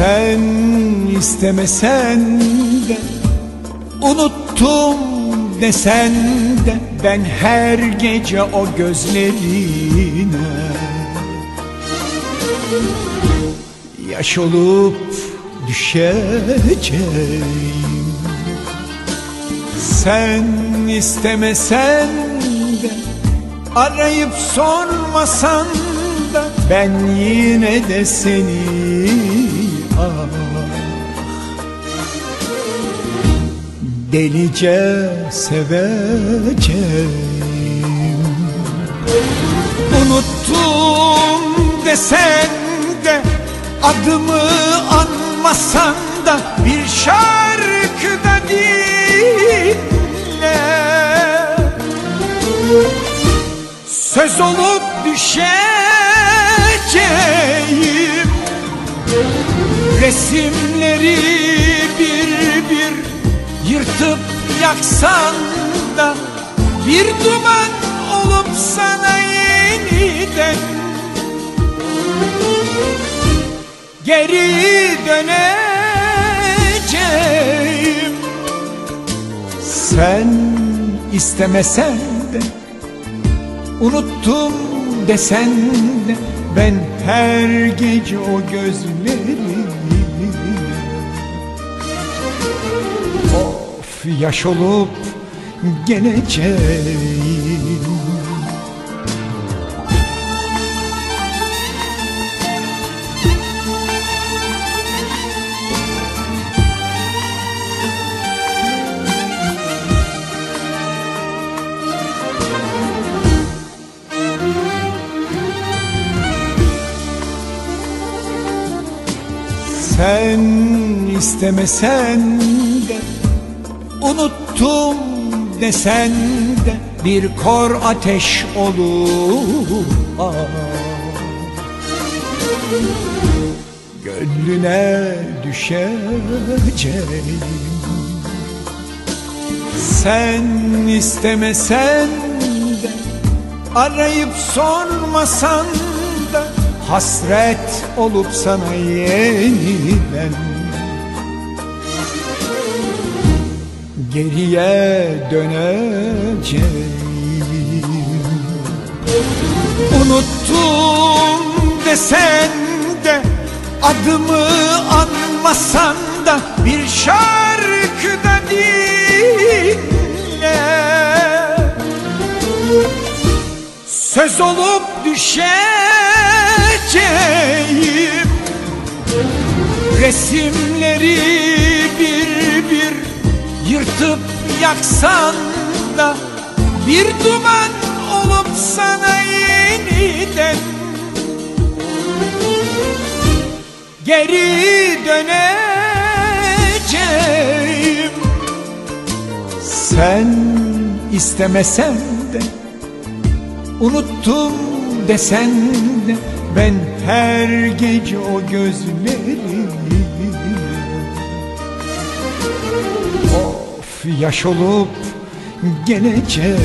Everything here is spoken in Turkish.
Sen istemesen de Unuttum desen de Ben her gece o gözlerine. Yaş olup düşeceğim. Sen istemesen de Arayıp sormasan da Ben yine de seni Delice seveceğim. Unuttum desen de Adımı anmasan da Bir şarkıda dinle. Söz olup düşeceğim. Resimleri Yırtıp yaksan da Bir duman olup sana yeniden. Geri döneceğim. Sen istemesen de Unuttum desen de Ben her gece o gözleri yaş olup geleceğim Sen istemesen Unuttum desen de Bir kor ateş olur. Gönlüne düşeceğim Sen istemesen de Arayıp sormasan da Hasret olup sana yeniden Geriye döneceğim Unuttum desen de Adımı anmasan da Bir şarkıda dinle. Söz olup düşeceğim. Resimleri bir bir Yırtıp yaksan da Bir duman olup sana yeniden. Geri döneceğim. Sen istemesen de Unuttum desen de Ben her gece o gözleri yaş olup geleceğim